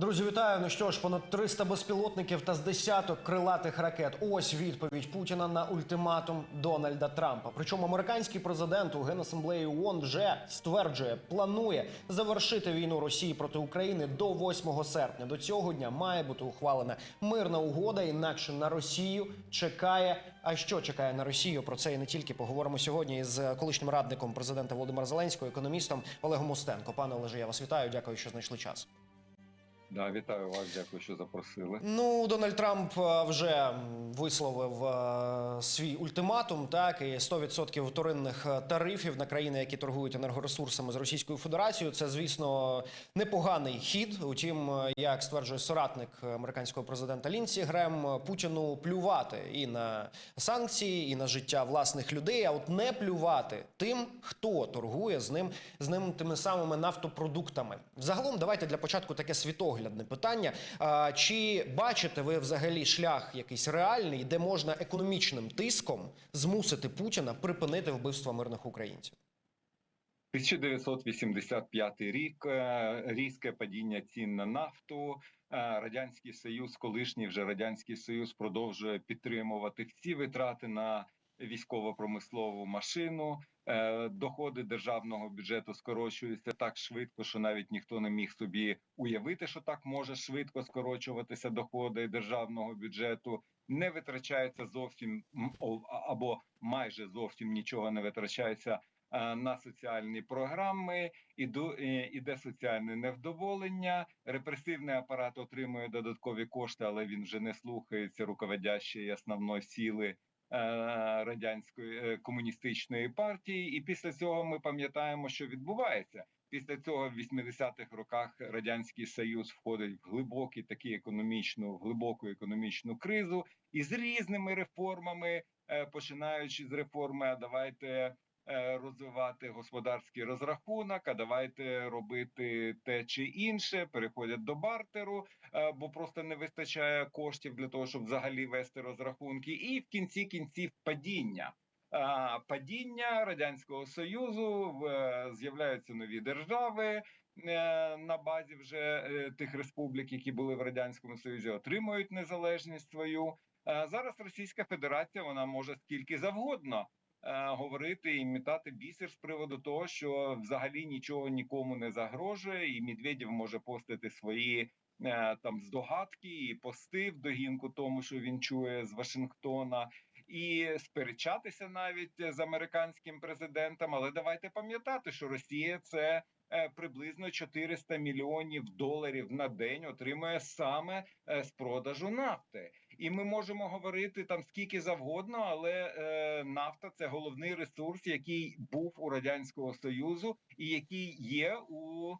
Друзі, вітаю. Ну що ж, понад 300 безпілотників та з десяток крилатих ракет. Ось відповідь Путіна на ультиматум Дональда Трампа. Причому американський президент у генасамблеї ООН вже стверджує, планує завершити війну Росії проти України до 8 серпня. До цього дня має бути ухвалена мирна угода. Інакше на Росію чекає. А що чекає на Росію? Про це і не тільки поговоримо сьогодні із колишнім радником президента Володимира Зеленського, економістом Олегом Устенко. Пане Олеже, я вас вітаю. Дякую, що знайшли час. Да, вітаю вас, дякую, що запросили. Ну, Дональд Трамп е, вже висловив е, свій ультиматум, так і 100% вторинних е, тарифів на країни, які торгують енергоресурсами з Російською Федерацією. Це, звісно, непоганий хід. Утім, як стверджує соратник американського президента Лінсі Грем, Путіну плювати і на санкції, і на життя власних людей, а от не плювати тим, хто торгує з ним з ним тими самими нафтопродуктами. Загалом, давайте для початку таке світоглядне питання. Чи бачите ви взагалі шлях якийсь реальний, де можна економічним тиском змусити Путіна припинити вбивство мирних українців? 1985 рік е, різке падіння цін на нафту. Е, Радянський Союз, колишній вже радянський Союз, продовжує підтримувати всі витрати на військово-промислову машину. Е, Доходи державного бюджету скорочуються так швидко, що навіть ніхто не міг собі уявити, що так може швидко скорочуватися доходи державного бюджету. Не витрачається зовсім або майже зовсім нічого не витрачається е, на соціальні програми, е, іде соціальне невдоволення. Репресивний апарат отримує додаткові кошти, але він вже не слухається руководящої основної сили е, радянської е, комуністичної партії. І після цього ми пам'ятаємо, що відбувається. Після цього в 80-х роках радянський союз входить в глибокий такий економічну, глибоку економічну кризу і з різними реформами, е, починаючи з реформи, а давайте е, розвивати господарський розрахунок, а давайте робити те чи інше, переходять до бартеру, е, бо просто не вистачає коштів для того, щоб взагалі вести розрахунки, і в кінці кінців падіння. Падіння радянського союзу е, з'являються нові держави е, на базі вже е, тих республік, які були в радянському союзі, отримують незалежність свою. Е, Зараз Російська Федерація вона може скільки завгодно е, говорити і мітати бісер з приводу того, що взагалі нічого нікому не загрожує, і Медведєв може постити свої е, там здогадки і пости в догінку тому, що він чує з Вашингтона, і сперечатися навіть з американським президентом. Але давайте пам'ятати, що Росія це. е, Приблизно 400 мільйонів доларів на день отримує саме е, з продажу нафти, і ми можемо говорити там скільки завгодно, але е, нафта це головний ресурс, який був у радянського союзу, і який є у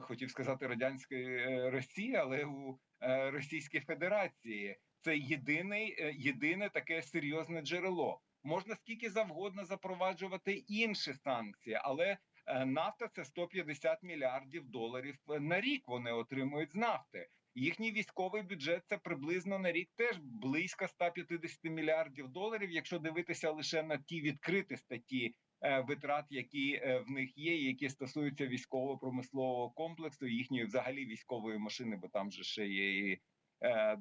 хотів сказати радянської е, Росії, але у е, Російській Федерації. Це єдиний, е, єдине таке серйозне джерело. Можна скільки завгодно запроваджувати інші санкції, але е, нафта це 150 мільярдів доларів на рік. Вони отримують з нафти. Їхній військовий бюджет це приблизно на рік теж близько 150 мільярдів доларів. Якщо дивитися лише на ті відкриті статті е, витрат, які е, в них є, які стосуються військово-промислового комплексу, їхньої взагалі військової машини, бо там же ще є і е,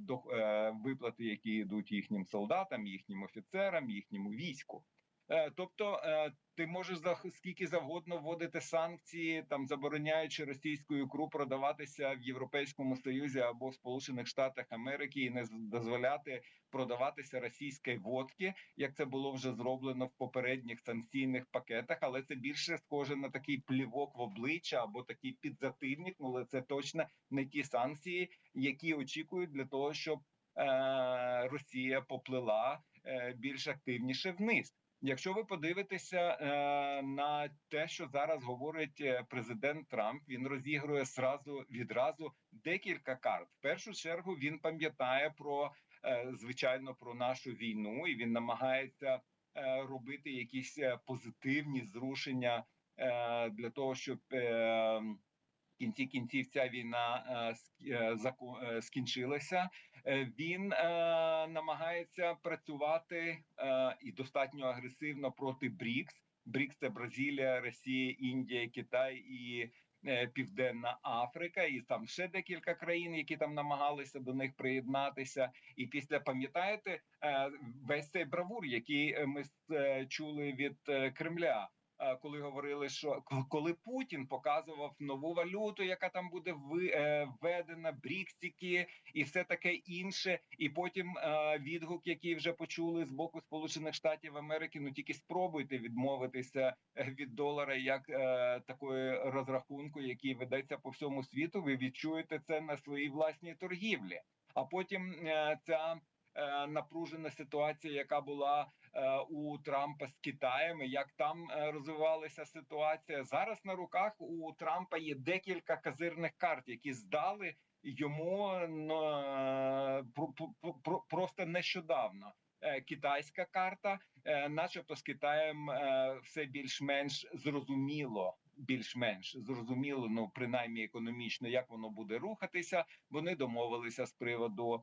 виплати, які йдуть їхнім солдатам, їхнім офіцерам, їхньому війську. Е, Тобто, е, ти можеш за скільки завгодно вводити санкції, там забороняючи російську ікру продаватися в Європейському Союзі або в Сполучених Штатах Америки, і не дозволяти продаватися російської водки, як це було вже зроблено в попередніх санкційних пакетах. Але це більше схоже на такий плівок в обличчя або такий підзативник. Ну, але це точно не ті санкції, які очікують для того, щоб е, Росія поплила е, більш активніше вниз. Якщо ви подивитеся е, на те, що зараз говорить е, президент Трамп, він розігрує сразу відразу декілька карт. В першу чергу він пам'ятає про е, звичайно про нашу війну, і він намагається робити якісь позитивні зрушення для того, щоб в кінці кінців ця війна ск- скінчилася. Е, Він е, намагається працювати е, і достатньо агресивно проти БРІКС, БРІКС це Бразилія, Росія, Індія, Китай і е, Південна Африка, і там ще декілька країн, які там намагалися до них приєднатися. І після пам'ятаєте е, весь цей бравур, який е, ми е, чули від е, Кремля. Е, Коли говорили, що коли Путін показував нову валюту, яка там буде е, введена, бріксики і все таке інше, і потім е, відгук, який вже почули з боку Сполучених Штатів Америки, ну тільки спробуйте відмовитися від долара як такої розрахунку, який ведеться по всьому світу. Ви відчуєте це на своїй власній торгівлі. А потім ця напружена ситуація, яка була у Трампа з Китаєм, як там е, розвивалася ситуація. Зараз на руках у Трампа є декілька казирних карт, які здали йому ну, е, про- про- про- просто нещодавно. Е, Китайська карта, е, начебто з Китаєм е, все більш-менш зрозуміло. Більш-менш зрозуміло, ну принаймні економічно, як воно буде рухатися. Вони домовилися з приводу е,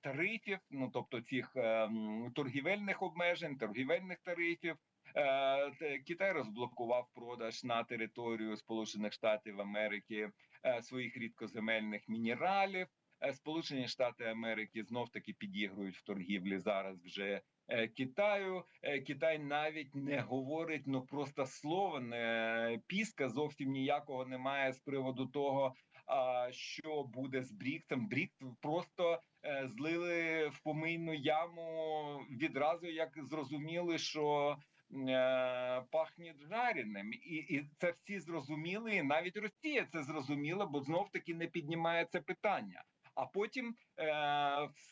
тарифів, ну тобто цих е, торгівельних обмежень, торгівельних тарифів. Е, Китай розблокував продаж на територію Сполучених Штатів Америки е, своїх рідкоземельних мінералів. Е, Сполучені Штати Америки знов таки підігрують в торгівлі зараз вже е, Китаю. Е, Китай навіть не говорить, ну просто слова не піска зовсім ніякого немає з приводу того, що буде з Бріксом. Брікс просто е, злили в помийну яму відразу, як зрозуміли, що е, пахне жареним, і, і це всі зрозуміли, і навіть Росія це зрозуміла, бо знов таки не піднімає це питання. А потім е,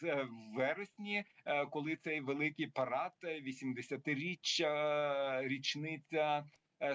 в вересні, коли цей великий парад, е, 80-річчя, е, річниця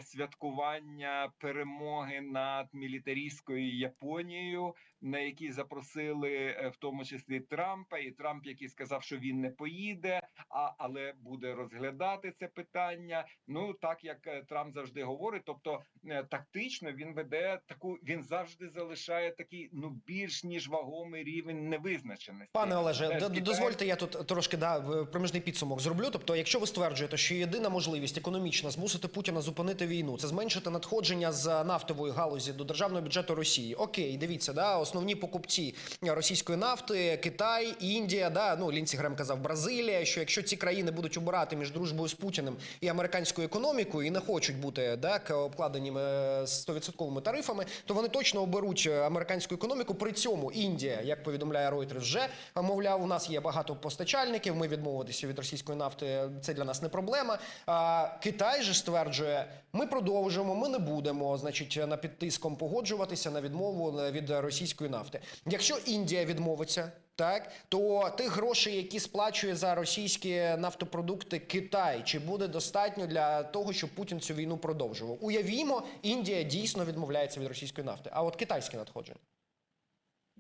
святкування перемоги над мілітаристською Японією, на який запросили е, в тому числі Трампа, і Трамп, який сказав, що він не поїде, а але буде розглядати це питання. Ну так як е, Трамп завжди говорить, тобто е, тактично він веде таку, він завжди залишає такий ну більш ніж вагомий рівень невизначеності. Пане Олеже, Китай- дозвольте, я тут трошки да проміжний підсумок зроблю. Тобто, якщо ви стверджуєте, що єдина можливість економічна змусити Путіна зупинити війну, це зменшити надходження з нафтової галузі до державного бюджету Росії. Окей, дивіться, да, основні покупці російської нафти, Китай, Індія, да, ну Лінці Грем казав Бразилія. Що якщо ці країни будуть обирати між дружбою з Путіним і американською економікою, і не хочуть бути так обкладені е, 100% тарифами, то вони точно оберуть е, американську економіку. При цьому Індія, як повідомляє Reuters, вже е, мовляв, у нас є багато постачальників. Ми відмовитися від російської нафти. Це для нас не проблема. А Китай же стверджує, ми продовжимо, ми не будемо, значить, на під тиском погоджуватися на відмову е, від російської нафти. Якщо Індія відмовиться. Так, то тих грошей, які сплачує за російські нафтопродукти Китай, чи буде достатньо для того, щоб Путін цю війну продовжував? Уявімо, Індія дійсно відмовляється від російської нафти. А от китайські надходження.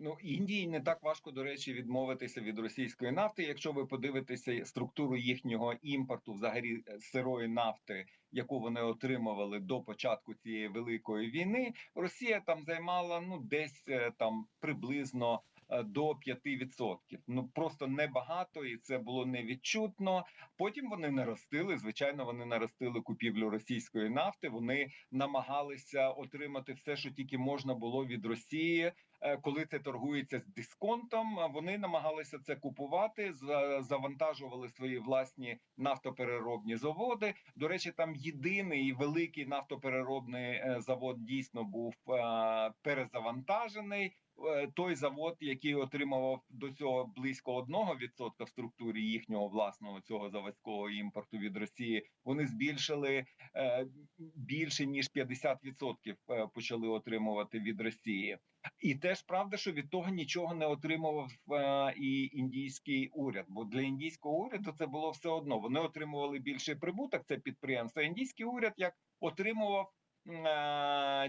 Ну Індії не так важко до речі відмовитися від російської нафти. Якщо ви подивитеся структуру їхнього імпорту, взагалі е, сирої нафти, яку вони отримували до початку цієї великої війни, Росія там займала ну десь е, там приблизно до 5%. Ну просто небагато, і це було невідчутно. Потім вони наростили. Звичайно, вони наростили купівлю російської нафти. Вони намагалися отримати все, що тільки можна було від Росії. Е, коли це торгується з дисконтом, вони намагалися це купувати, за- завантажували свої власні нафтопереробні заводи. До речі, там єдиний великий нафтопереробний е, завод дійсно був е, перезавантажений. Е, Той завод, який отримував до цього близько 1% в структурі їхнього власного цього заводського імпорту від Росії, вони збільшили е, більше ніж 50% е, почали отримувати від Росії. І теж правда, що від того нічого не отримував і індійський уряд. Бо для індійського уряду це було все одно. Вони отримували більший прибуток. Це підприємство. Індійський уряд як отримував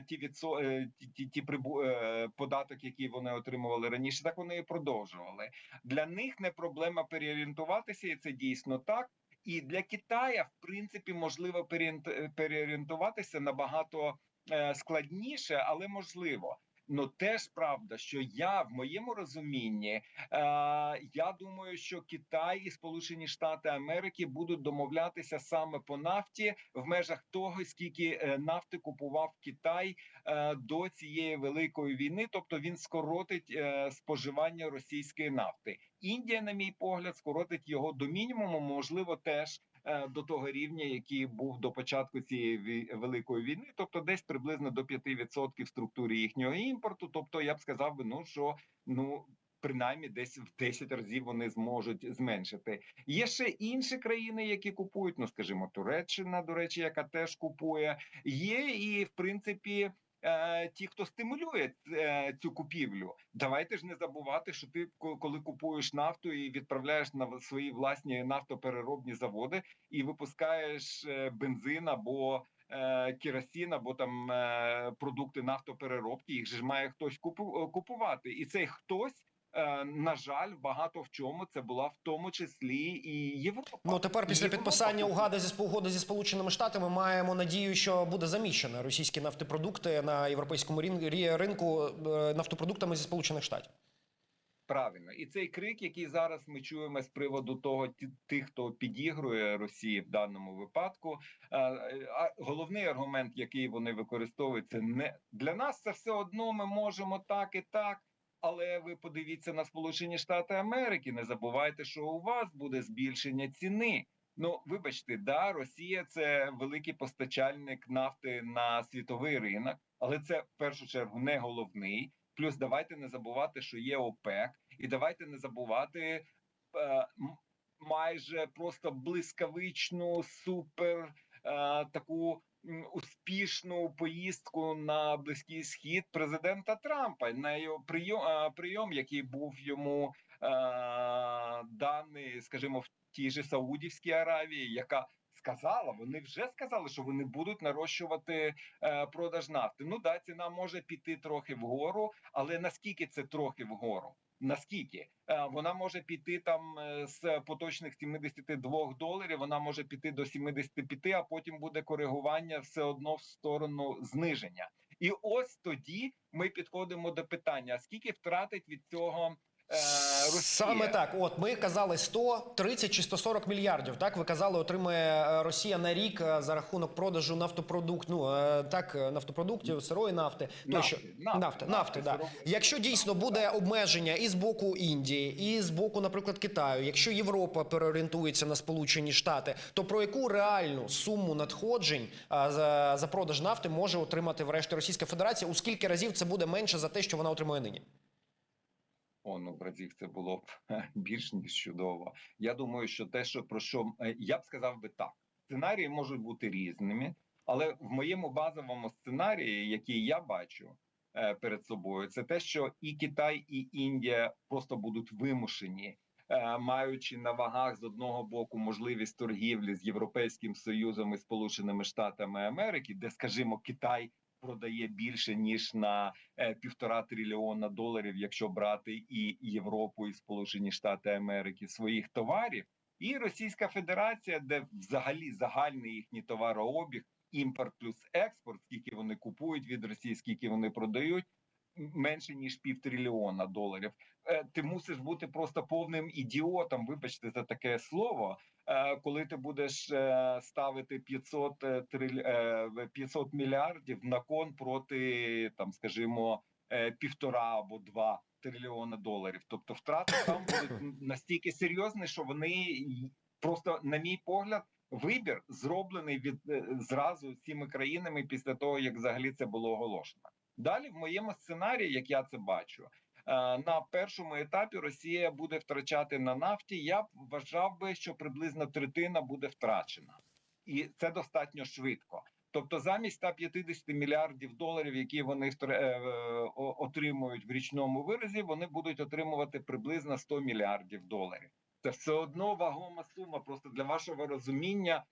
ті відсо... е, ті, ті, прибу... е, податок, які вони отримували раніше, так вони і продовжували. Для них не проблема переорієнтуватися, і це дійсно так. І для Китая, в принципі, можливо переорієнт- переорієнтуватися набагато е, складніше, але можливо. Ну теж правда, що я в моєму розумінні, е, я думаю, що Китай і Сполучені Штати Америки будуть домовлятися саме по нафті в межах того, скільки е, нафти купував Китай е, до цієї великої війни. Тобто він скоротить е, споживання російської нафти. Індія, на мій погляд, скоротить його до мінімуму, можливо, теж е, до того рівня, який був до початку цієї великої війни, тобто десь приблизно до 5% в структурі їхнього імпорту. Тобто, я б сказав би, ну що ну. Принаймні, десь в 10 разів вони зможуть зменшити. Є ще інші країни, які купують. Ну, скажімо, Туреччина, до речі, яка теж купує. Є і в принципі е, ті, хто стимулює е, цю купівлю. Давайте ж не забувати, що ти коли купуєш нафту і відправляєш на свої власні нафтопереробні заводи і випускаєш е, бензин або е, або там продукти нафтопереробки. Їх ж має хтось купу- купувати, і цей хтось. Е, На жаль, багато в чому це була в тому числі і Європа. Ну тепер після Європа підписання угоди зі угоди зі сполученими штатами маємо надію, що буде заміщено російські нафтопродукти на європейському ринку е, нафтопродуктами зі сполучених штатів. Правильно, і цей крик, який зараз ми чуємо з приводу того, тих, хто підігрує Росії в даному випадку. е, А головний аргумент, який вони використовують, це не для нас. Це все одно. Ми можемо так і так. Але ви подивіться на Сполучені Штати Америки. Не забувайте, що у вас буде збільшення ціни. Ну, вибачте, да, Росія це великий постачальник нафти на світовий ринок, але це в першу чергу не головний. Плюс давайте не забувати, що є ОПЕК, і давайте не забувати е, майже просто блискавичну супер е, таку успішну поїздку на близький схід президента Трампа на його прийом, прийом який був йому е, даний, скажімо, в тій же Саудівській Аравії, яка сказала, вони вже сказали, що вони будуть нарощувати е, продаж нафти. Ну да, ціна може піти трохи вгору, але наскільки це трохи вгору? Наскільки Е, вона може піти там е, з поточних 72 доларів, вона може піти до 75, а потім буде коригування все одно в сторону зниження. І ось тоді ми підходимо до питання: скільки втратить від цього Росія? Саме так. От ми казали 130 чи 140 мільярдів. Так ви казали, отримає е, Росія на рік е, за рахунок продажу нафтопродукт. Ну е, так, е, нафтопродуктів, сирої нафти. Нафти, тощо. нафти, нафти, нафти, нафти, да. Якщо дійсно буде обмеження і з боку Індії, і з боку, наприклад, Китаю, якщо Європа переорієнтується на Сполучені Штати, то про яку реальну суму надходжень за, за продаж нафти може отримати врешті Російська Федерація? У скільки разів це буде менше за те, що вона отримує нині? О, ну в разів це було б більш ніж чудово. Я думаю, що те, що про що е, я б сказав би так, сценарії можуть бути різними, але в моєму базовому сценарії, який я бачу е, перед собою, це те, що і Китай, і Індія просто будуть вимушені, е, маючи на вагах з одного боку можливість торгівлі з Європейським Союзом і Сполученими Штатами Америки, де, скажімо, Китай продає більше ніж на е, півтора трильйона доларів, якщо брати і Європу, і Сполучені Штати Америки своїх товарів, і Російська Федерація, де взагалі загальний їхній товарообіг, імпорт плюс експорт, скільки вони купують від Росії, скільки вони продають. Менше ніж півтрильйона доларів. Е, Ти мусиш бути просто повним ідіотом. Вибачте за таке слово. Е, Коли ти будеш е, ставити 500, е, триль... е, 500 мільярдів на кон проти там, скажімо, півтора або два трильйона доларів. Тобто втрати там будуть настільки серйозні, що вони просто, на мій погляд, вибір зроблений від зразу цими країнами після того, як взагалі це було оголошено. Далі, в моєму сценарії, як я це бачу, е, на першому етапі Росія буде втрачати на нафті. Я б вважав би, що приблизно третина буде втрачена, і це достатньо швидко. Тобто, замість 150 мільярдів доларів, які вони е, отримують в річному виразі, вони будуть отримувати приблизно 100 мільярдів доларів. Це все одно вагома сума. Просто для вашого розуміння,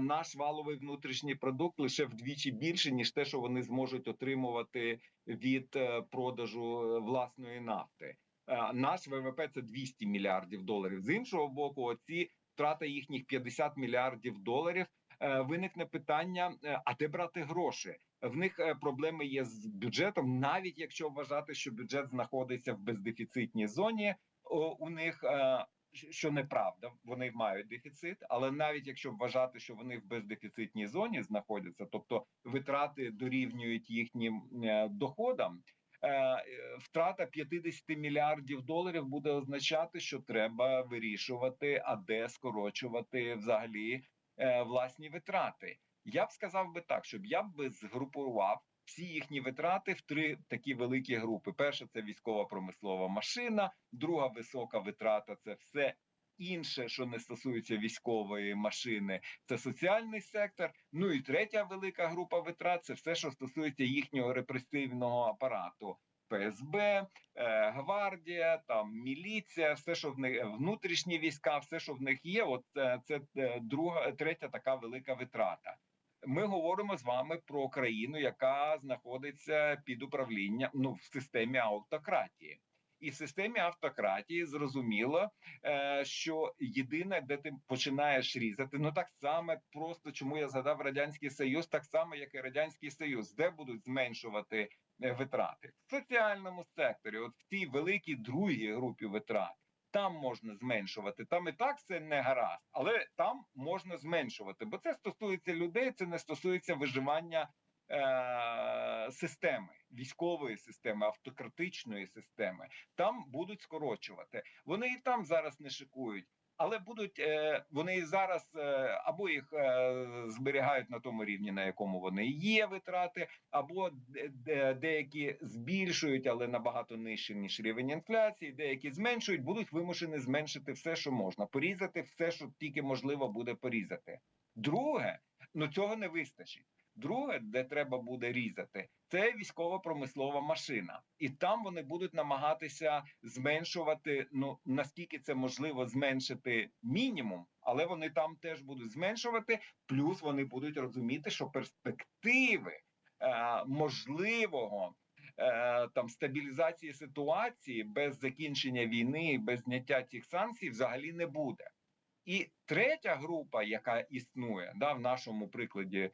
наш валовий внутрішній продукт лише вдвічі більше ніж те, що вони зможуть отримувати від е, продажу е, власної нафти. Е, Наш ВВП це 200 мільярдів доларів. З іншого боку, оці втрата їхніх 50 мільярдів доларів. е, виникне питання: е, а де брати гроші? В них е, проблеми є з бюджетом, навіть якщо вважати, що бюджет знаходиться в бездефіцитній зоні. У них е, що неправда, вони мають дефіцит, але навіть якщо вважати, що вони в бездефіцитній зоні знаходяться, тобто витрати дорівнюють їхнім е, доходам. е, е, Втрата 50 мільярдів доларів буде означати, що треба вирішувати, а де скорочувати взагалі власні витрати. Я б сказав би так, щоб я б згрупував всі їхні витрати в три такі великі групи: перша це військова промислова машина, друга висока витрата це все інше, що не стосується військової машини, це соціальний сектор. Ну і третя велика група витрат це все, що стосується їхнього репресивного апарату. ФСБ, е, гвардія, там міліція, все, що в них внутрішні війська, все, що в них є. От е, це е, друга, третя така велика витрата. Ми говоримо з вами про країну, яка знаходиться під управлінням ну в системі автократії. І в системі автократії зрозуміло, е, що єдине, де ти починаєш різати, ну так само просто чому я згадав радянський союз, так само як і радянський союз, де будуть зменшувати е, витрати в соціальному секторі, от в тій великій другій групі витрат. Там можна зменшувати. Там і так це не гаразд, але там можна зменшувати, бо це стосується людей, це не стосується виживання е- системи, військової системи, автократичної системи. Там будуть скорочувати. Вони і там зараз не шикують. Але будуть е, вони зараз е, або їх е, зберігають на тому рівні, на якому вони є витрати, або де- де- деякі збільшують, але набагато нижче ніж рівень інфляції. Деякі зменшують, будуть вимушені зменшити все, що можна, порізати все, що тільки можливо буде порізати. Друге, ну цього не вистачить. Друге, де треба буде різати, це військово-промислова машина, і там вони будуть намагатися зменшувати. Ну наскільки це можливо зменшити мінімум, але вони там теж будуть зменшувати. Плюс вони будуть розуміти, що перспективи е, можливого е, там стабілізації ситуації без закінчення війни без зняття цих санкцій взагалі не буде. І третя група, яка існує, да, в нашому прикладі,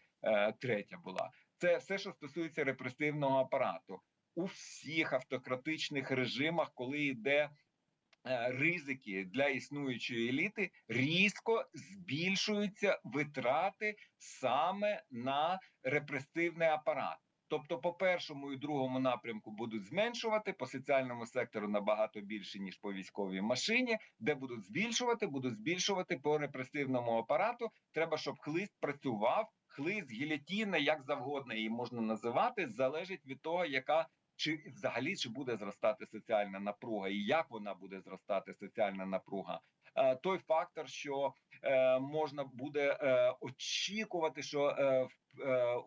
третя була, це все, що стосується репресивного апарату. У всіх автократичних режимах, коли йде е, ризики для існуючої еліти, різко збільшуються витрати саме на репресивний апарат. Тобто, по першому і другому напрямку будуть зменшувати по соціальному сектору набагато більше ніж по військовій машині, де будуть збільшувати, будуть збільшувати по репресивному апарату. Треба, щоб хлист працював. Хлист, гілятіна, як завгодно її можна називати, залежить від того, яка чи взагалі чи буде зростати соціальна напруга, і як вона буде зростати соціальна напруга. Е, той фактор, що е, можна буде е, очікувати, що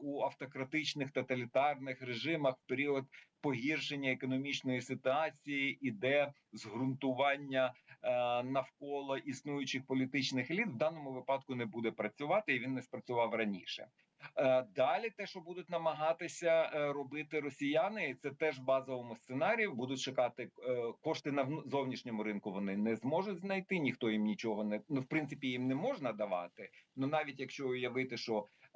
у автократичних тоталітарних режимах в період погіршення економічної ситуації іде зґрунтування навколо існуючих політичних еліт, в даному випадку не буде працювати, і він не спрацював раніше. Е, Далі те, що будуть намагатися е, робити росіяни, це теж в базовому сценарії. Будуть шукати е, кошти на зовнішньому ринку. Вони не зможуть знайти. Ніхто їм нічого не ну в принципі їм не можна давати. Ну навіть якщо уявити, що е,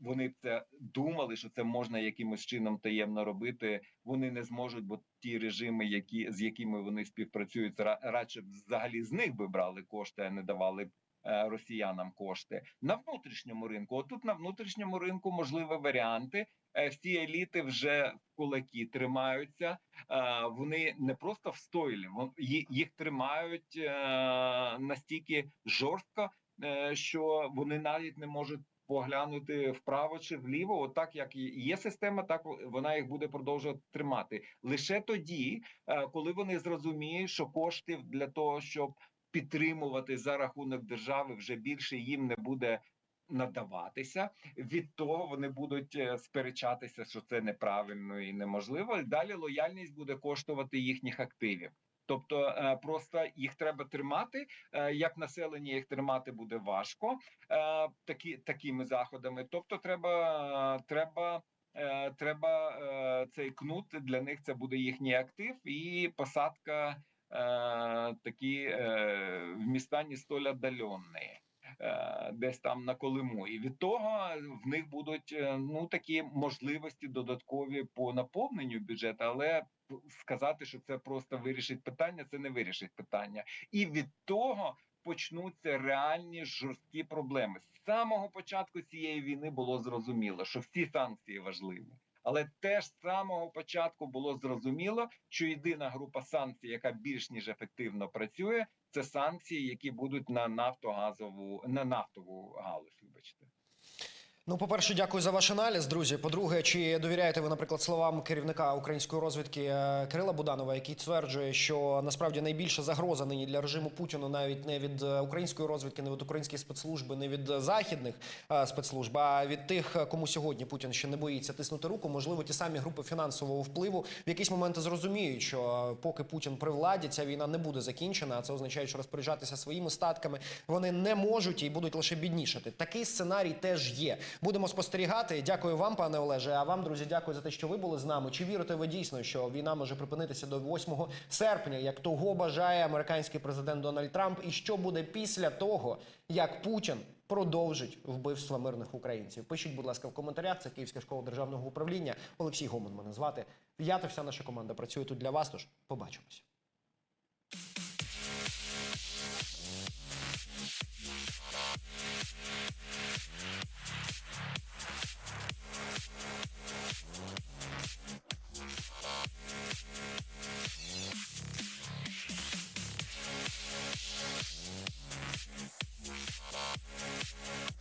вони б це думали, що це можна якимось чином таємно робити. Вони не зможуть, бо ті режими, які з якими вони співпрацюють, ра- радше взагалі з них би брали кошти, а не давали б е, росіянам кошти на внутрішньому ринку. Отут на внутрішньому ринку можливі варіанти. Е, Всі еліти вже в кулаки тримаються. Е, Вони не просто встоїлі, вон- ї- їх тримають е, настільки жорстко, е, що вони навіть не можуть поглянути вправо чи вліво. Отак як є система, так вона їх буде продовжувати тримати. Лише тоді, е, коли вони зрозуміють, що коштів для того, щоб підтримувати за рахунок держави, вже більше їм не буде надаватися. Від того вони будуть е, сперечатися, що це неправильно і неможливо. І далі лояльність буде коштувати їхніх активів. Тобто е, просто їх треба тримати. е, Як населення їх тримати буде важко е, такі такими заходами. Тобто, треба треба. Треба цей кнут для них це буде їхній актив і посадка такі в міста не столь отдаленні. е, десь там на Колиму. І від того в них будуть е, ну такі можливості додаткові по наповненню бюджету, але сказати, що це просто вирішить питання, це не вирішить питання. І від того почнуться реальні жорсткі проблеми. З самого початку цієї війни було зрозуміло, що всі санкції важливі. Але теж з самого початку було зрозуміло, що єдина група санкцій, яка більш ніж ефективно працює, це санкції, які будуть на нафтогазову на нафтову галузь. Вибачте. Ну, по-перше, дякую за ваш аналіз, друзі. По-друге, чи довіряєте ви, наприклад, словам керівника української розвідки е, Кирила Буданова, який тверджує, що насправді найбільша загроза нині для режиму Путіна навіть не від е, української розвідки, не від української спецслужби, не від е, західних спецслужб, а від тих, кому сьогодні Путін ще не боїться тиснути руку. Можливо, ті самі групи фінансового впливу в якісь моменти зрозуміють, що поки Путін при владі, ця війна не буде закінчена. А це означає, що розпоряджатися своїми статками вони не можуть і будуть лише біднішати. Такий сценарій теж є. Будемо спостерігати. Дякую вам, пане Олеже. А вам, друзі, дякую за те, що ви були з нами. Чи вірите ви дійсно, що війна може припинитися до 8 серпня, як того бажає американський президент Дональд Трамп? І що буде після того, як Путін продовжить вбивство мирних українців? Пишіть, будь ласка, в коментарях. Це Київська школа державного управління. Олексій Гомон мене звати. Я та вся наша команда працює тут для вас. Тож побачимось. Thank you.